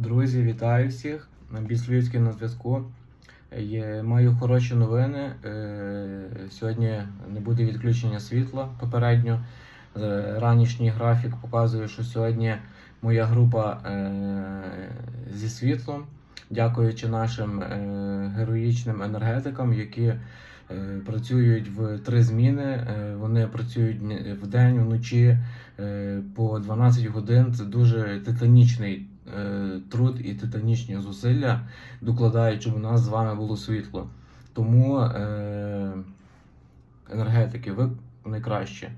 Друзі, вітаю всіх. Біслівський на зв'язку. Маю хороші новини. Е, Сьогодні не буде відключення світла попередньо. Е, Ранішній графік показує, що сьогодні моя група е, зі світлом, дякуючи нашим героїчним енергетикам, які працюють в три зміни. Вони працюють ні- вдень, вночі по 12 годин. Це дуже титанічний труд і титанічні зусилля докладають, щоб у нас з вами було світло. Тому е, енергетики, ви найкраще.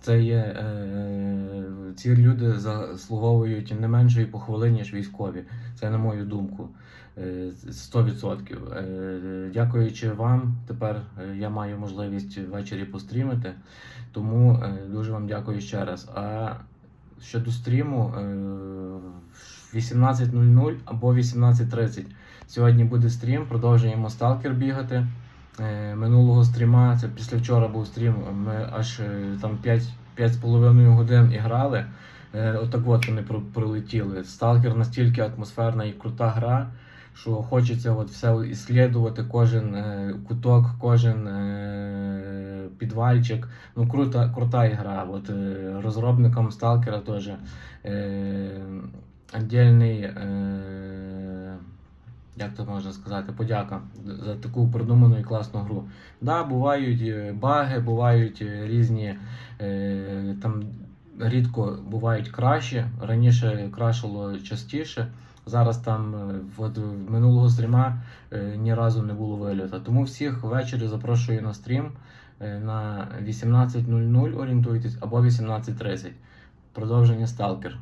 Це є е, ці люди заслуговують не меншої похвали, ніж військові. Це на мою думку. Е, 100%. Е, Дякуючи вам, тепер е, я маю можливість ввечері пострімити. Тому е, дуже вам дякую ще раз. А щодо стріму, е, 18.00 або 18.30. Сьогодні буде стрім, продовжуємо сталкер бігати. Е, Минулого стріма, це після вчора був стрім, ми аж е, там 5, 5,5 годин і грали. Е, Отак от вони про- пролетіли. Сталкер настільки атмосферна і крута гра, що хочеться от все іслідувати, кожен куток, кожен підвальчик. Ну, крута, крута ігра. От, розробникам Сталкера теж віддільний, е, як то можна сказати, подяка за таку продуману і класну гру. Да, бувають е, баги, бувають е, різні е, там. Рідко бувають краще. Раніше крашило частіше. Зараз там от, минулого стріма ні разу не було вильота. Тому всіх ввечері запрошую на стрім на 18.00 орієнтуйтесь або 18.30. Продовження Сталкер.